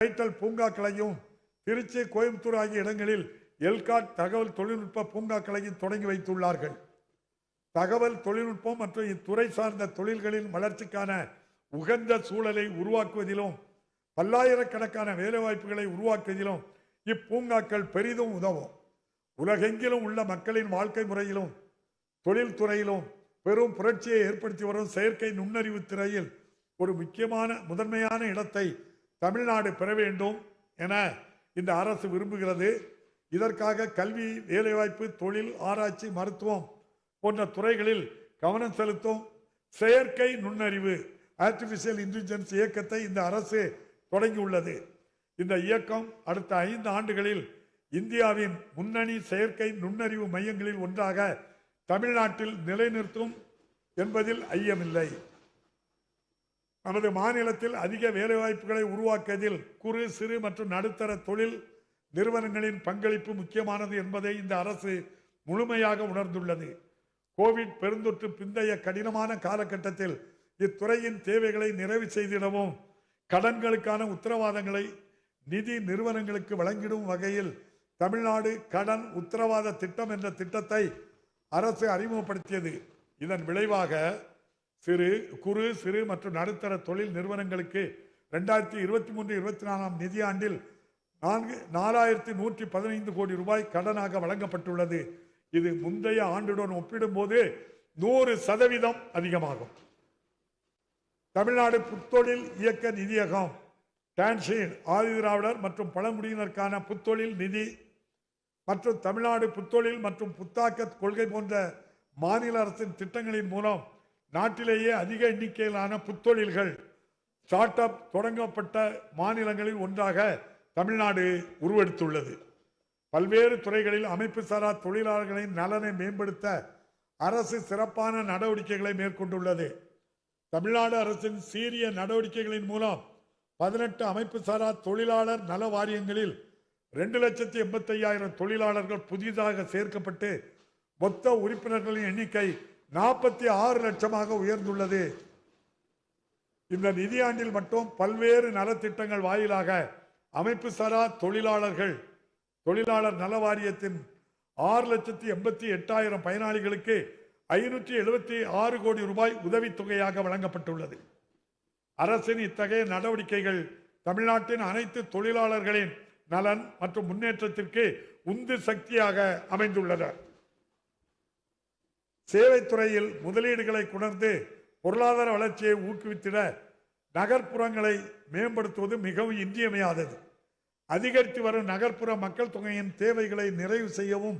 டைட்டல் பூங்காக்களையும் திருச்சி கோயம்புத்தூர் ஆகிய இடங்களில் எல்காட் தகவல் தொழில்நுட்ப பூங்காக்களையும் தொடங்கி வைத்துள்ளார்கள். தகவல் தொழில்நுட்பம் மற்றும் இத்துறை சார்ந்த தொழில்களின் வளர்ச்சிக்கான உகந்த சூழலை உருவாக்குவதிலும் பல்லாயிரக்கணக்கான வேலைவாய்ப்புகளை உருவாக்குவதிலும் இப்பூங்காக்கள் பெரிதும் உதவும். உலகெங்கிலும் உள்ள மக்களின் வாழ்க்கை முறையிலும் தொழில்துறையிலும் பெரும் புரட்சியை ஏற்படுத்தி வரும் செயற்கை நுண்ணறிவு துறையில் ஒரு முக்கியமான முதன்மையான இடத்தை தமிழ்நாடு பெற வேண்டும் என இந்த அரசு விரும்புகிறது. இதற்காக கல்வி வேலைவாய்ப்பு தொழில் ஆராய்ச்சி மருத்துவம் போன்ற துறைகளில் கவனம் செலுத்தும் செயற்கை நுண்ணறிவு ஆர்டிபிஷியல் இன்டெலிஜென்ஸ் இயக்கத்தை இந்த அரசு தொடங்கியுள்ளது. இந்த இயக்கம் அடுத்த ஐந்து ஆண்டுகளில் இந்தியாவின் முன்னணி செயற்கை நுண்ணறிவு மையங்களில் ஒன்றாக தமிழ்நாட்டில் நிலைநிறுத்தும் என்பதில் ஐயமில்லை. நமது மாநிலத்தில் அதிக வேலைவாய்ப்புகளை உருவாக்குவதில் குறு சிறு மற்றும் நடுத்தர தொழில் நிறுவனங்களின் பங்களிப்பு முக்கியமானது என்பதை இந்த அரசு முழுமையாக உணர்ந்துள்ளது. கோவிட் பெருந்தொற்று பிந்தைய கடினமான காலகட்டத்தில் இத்துறையின் தேவைகளை நிறைவு செய்திடவும் கடன்களுக்கான உத்தரவாதங்களை நிதி நிறுவனங்களுக்கு வழங்கிடும் வகையில் தமிழ்நாடு கடன் உத்தரவாத திட்டம் என்ற திட்டத்தை அரசு அறிமுகப்படுத்தியது. இதன் விளைவாக சிறு குறு சிறு மற்றும் நடுத்தர தொழில் நிறுவனங்களுக்கு ரெண்டாயிரத்தி இருபத்தி மூன்று இருபத்தி நாலாம் நிதியாண்டில் நான்கு நாலாயிரத்தி நூற்றி பதினைந்து கோடி ரூபாய் கடனாக வழங்கப்பட்டுள்ளது. இது முந்தைய ஆண்டுடன் ஒப்பிடும்போது நூறு சதவீதம் அதிகமாகும். தமிழ்நாடு புத்தொழில் இயக்க நிதியகம் டான்ஷீன் ஆதிதிராவிடர் மற்றும் பழங்குடியினருக்கான புத்தொழில் நிதி மற்றும் தமிழ்நாடு புத்தொழில் மற்றும் புத்தாக்க கொள்கை போன்ற மாநில அரசின் திட்டங்களின் மூலம் நாட்டிலேயே அதிக எண்ணிக்கையிலான புத்தொழில்கள் ஸ்டார்ட் அப் தொடங்கப்பட்ட மாநிலங்களில் ஒன்றாக தமிழ்நாடு உருவெடுத்துள்ளது. பல்வேறு துறைகளில் அமைப்பு சாரா தொழிலாளர்களின் நலனை மேம்படுத்த அரசு சிறப்பான நடவடிக்கைகளை மேற்கொண்டுள்ளது. தமிழ்நாடு அரசின் சீரிய நடவடிக்கைகளின் மூலம் பதினெட்டு அமைப்பு சாரா தொழிலாளர் நல வாரியங்களில் ரெண்டு லட்சத்தி எண்பத்தி ஐயாயிரம் தொழிலாளர்கள் புதிதாக சேர்க்கப்பட்டு மொத்த உறுப்பினர்களின் எண்ணிக்கை நாற்பத்தி ஆறு லட்சமாக உயர்ந்துள்ளது. இந்த நிதியாண்டில் மட்டும் பல்வேறு நலத்திட்டங்கள் வாயிலாக அமைப்பு சாரா தொழிலாளர்கள் தொழிலாளர் நல வாரியத்தின் ஆறு லட்சத்தி எண்பத்தி எட்டாயிரம் பயனாளிகளுக்கு ஐநூற்றி எழுபத்தி ஆறு கோடி ரூபாய் உதவித்தொகையாக வழங்கப்பட்டுள்ளது. அரசின் இத்தகைய நடவடிக்கைகள் தமிழ்நாட்டின் அனைத்து தொழிலாளர்களின் நலன் மற்றும் முன்னேற்றத்திற்கு உந்து சக்தியாக அமைந்துள்ளன. சேவைத்துறையில் முதலீடுகளை குணர்ந்து பொருளாதார வளர்ச்சியை ஊக்குவித்திட நகர்ப்புறங்களை மேம்படுத்துவது மிகவும் இன்றியமையாதது. அதிகரித்து வரும் நகர்ப்புற மக்கள் தொகையின் தேவைகளை நிறைவு செய்யவும்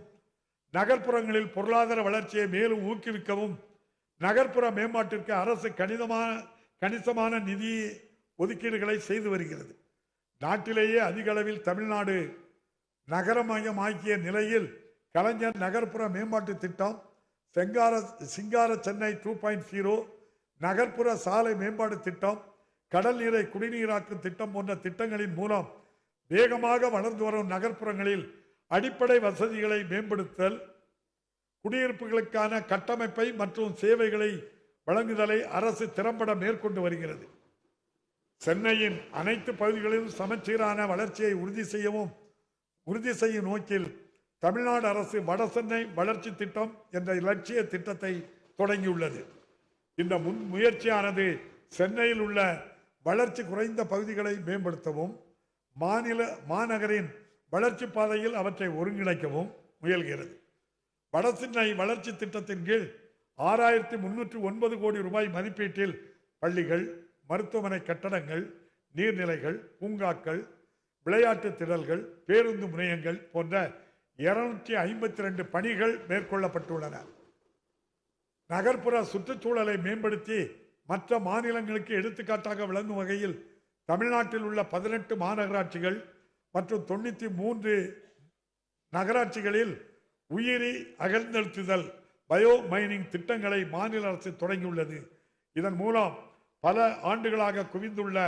நகர்ப்புறங்களில் பொருளாதார வளர்ச்சியை மேலும் ஊக்குவிக்கவும் நகர்ப்புற மேம்பாட்டிற்கு அரசு கணிதமான கணிசமான நிதி ஒதுக்கீடுகளை செய்து வருகிறது. நாட்டிலேயே அதிக அளவில் தமிழ்நாடு நகரமயமாக்கிய நிலையில் கலைஞர் நகர்ப்புற மேம்பாட்டு திட்டம் செங்கார சிங்கார சென்னை டூ பாயிண்ட் ஜீரோ நகர்ப்புற சாலை மேம்பாடு திட்டம் கடல் நீரை குடிநீராக்கும் திட்டம் போன்ற திட்டங்களின் மூலம் வேகமாக வளர்ந்து வரும் நகர்ப்புறங்களில் அடிப்படை வசதிகளை மேம்படுத்தல் குடியிருப்புகளுக்கான கட்டமைப்பை மற்றும் சேவைகளை வழங்குதலை அரசு திறம்பட மேற்கொண்டு வருகிறது. சென்னையின் அனைத்து பகுதிகளிலும் சமச்சீரான வளர்ச்சியை உறுதி செய்யவும் உறுதி செய்யும் நோக்கில் தமிழ்நாடு அரசு வடசென்னை வளர்ச்சி திட்டம் என்ற இலட்சிய திட்டத்தை தொடங்கியுள்ளது. இந்த முன் முயற்சியானது சென்னையில் உள்ள வளர்ச்சி குறைந்த பகுதிகளை மேம்படுத்தவும் மாநில மாநகரின் வளர்ச்சி பாதையில் அவற்றை ஒருங்கிணைக்கவும் முயல்கிறது. வடசென்னை வளர்ச்சி திட்டத்தின் கீழ் ஆறாயிரத்தி முன்னூற்றி ஒன்பது கோடி ரூபாய் மதிப்பீட்டில் பள்ளிகள் மருத்துவமனை கட்டடங்கள் நீர்நிலைகள் பூங்காக்கள் விளையாட்டு திடல்கள் பேருந்து முனையங்கள் போன்ற இருநூற்றி ஐம்பத்தி ரெண்டு பணிகள் மேற்கொள்ளப்பட்டுள்ளன. நகர்ப்புற சுற்றுச்சூழலை மேம்படுத்தி மற்ற மாநிலங்களுக்கு எடுத்துக்காட்டாக விளங்கும் வகையில் தமிழ்நாட்டில் உள்ள பதினெட்டு மாநகராட்சிகள் மற்றும் தொண்ணூற்றி மூன்று நகராட்சிகளில் உயிரி அகழ்ந்தெழுத்துதல் பயோ மைனிங் திட்டங்களை மாநில அரசு தொடங்கியுள்ளது. இதன் மூலம் பல ஆண்டுகளாக குவிந்துள்ள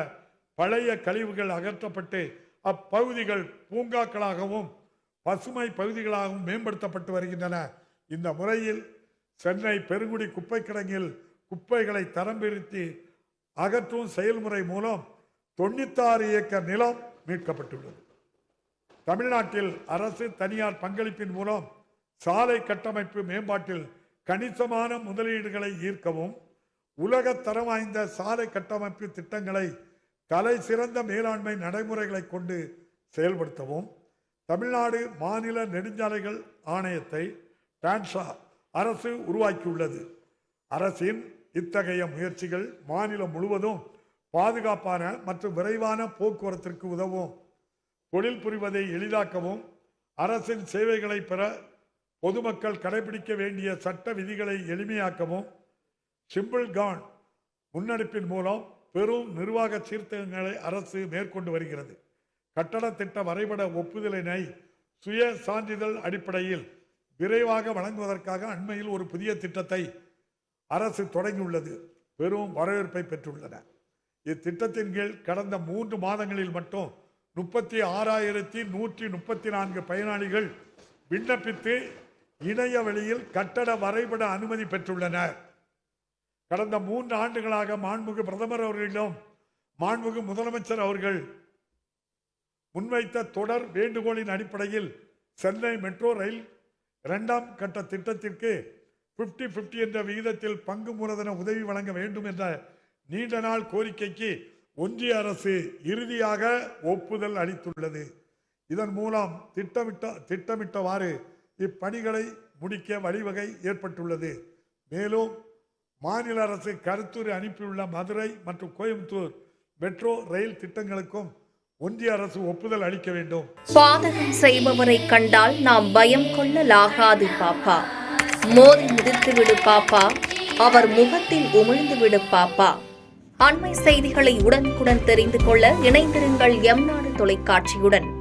பழைய கழிவுகள் அகற்றப்பட்டு அப்பகுதிகள் பூங்காக்களாகவும் பசுமை பகுதிகளாகவும் மேம்படுத்தப்பட்டு வருகின்றன. இந்த முறையில் சென்னை பெருங்குடி குப்பை கிடங்கில் குப்பைகளை தரம் பிரித்து அகற்றும் செயல்முறை மூலம் தொண்ணூத்தாறு ஏக்கர் நிலம் மீட்கப்பட்டுள்ளது. தமிழ்நாட்டில் அரசு தனியார் பங்களிப்பின் மூலம் சாலை கட்டமைப்பு மேம்பாட்டில் கணிசமான முதலீடுகளை ஈர்க்கவும் உலக தரம் வாய்ந்த சாலை கட்டமைப்பு திட்டங்களை தலை சிறந்த மேலாண்மை நடைமுறைகளை கொண்டு செயல்படுத்தவும் தமிழ்நாடு மாநில நெடுஞ்சாலைகள் ஆணையத்தை டான்சா அரசு உருவாக்கியுள்ளது. அரசின் இத்தகைய முயற்சிகள் மாநிலம் முழுவதும் பாதுகாப்பான மற்றும் விரைவான போக்குவரத்திற்கு உதவும். தொழில் புரிவதை எளிதாக்கவும் அரசின் சேவைகளை பெற பொதுமக்கள் கடைபிடிக்க வேண்டிய சட்ட விதிகளை எளிமையாக்கவும் சிம்பிள் கான் முன்னெடுப்பின் மூலம் பெரும் நிர்வாக சீர்திருத்தங்களை அரசு மேற்கொண்டு வருகிறது. கட்டட திட்ட வரைபட ஒப்புதலினை சுய சான்றிதழ் அடிப்படையில் விரைவாக வழங்குவதற்காக அண்மையில் ஒரு புதிய திட்டத்தை அரசு தொடங்கியுள்ளது. பெரும் வரவேற்பை பெற்றுள்ளன. இத்திட்டத்தின் கீழ் கடந்த மூன்று மாதங்களில் மட்டும் முப்பத்தி ஆறாயிரத்தி நூற்றி முப்பத்தி நான்கு பயனாளிகள் விண்ணப்பித்து இணைய வழியில் கட்டட வரைபட அனுமதி பெற்றுள்ளனர். கடந்த மூன்று ஆண்டுகளாக மாண்புமிகு பிரதமர் அவர்களிடம் மாண்புமிகு முதலமைச்சர் அவர்கள் முன்வைத்த தொடர் வேண்டுகோளின் அடிப்படையில் சென்னை மெட்ரோ ரயில் இரண்டாம் கட்ட திட்டத்திற்கு 50 50 என்ற விகிதத்தில் பங்கு மூலதன உதவி வழங்க வேண்டும் என்ற நீண்ட நாள் கோரிக்கைக்கு ஒன்றிய அரசு இறுதியாக ஒப்புதல் அளித்துள்ளது. இதன் மூலம் திட்டமிட்ட திட்டமிட்டவாறு இப்பணிகளை முடிக்க வழிவகை ஏற்பட்டுள்ளது. மேலும் மாநில அரசு கருத்துரை அனுப்பியுள்ள மதுரை மற்றும் கோயம்புத்தூர் மெட்ரோ ரயில் திட்டங்களுக்கும் ஒன்றிய அரசு ஒப்புதல் அளிக்க வேண்டும். பாதகம் செய்பவரை கண்டால் நாம் பயம் கொள்ளலாகாது பாப்பா. மோதி மிதித்து விடு பாப்பா. அவர் முகத்தில் உமிழ்ந்து விடு பாப்பா. அண்மை செய்திகளை உடனுக்குடன் தெரிந்து கொள்ள இணைந்திருங்கள் எம் நாடு தொலைக்காட்சியுடன்.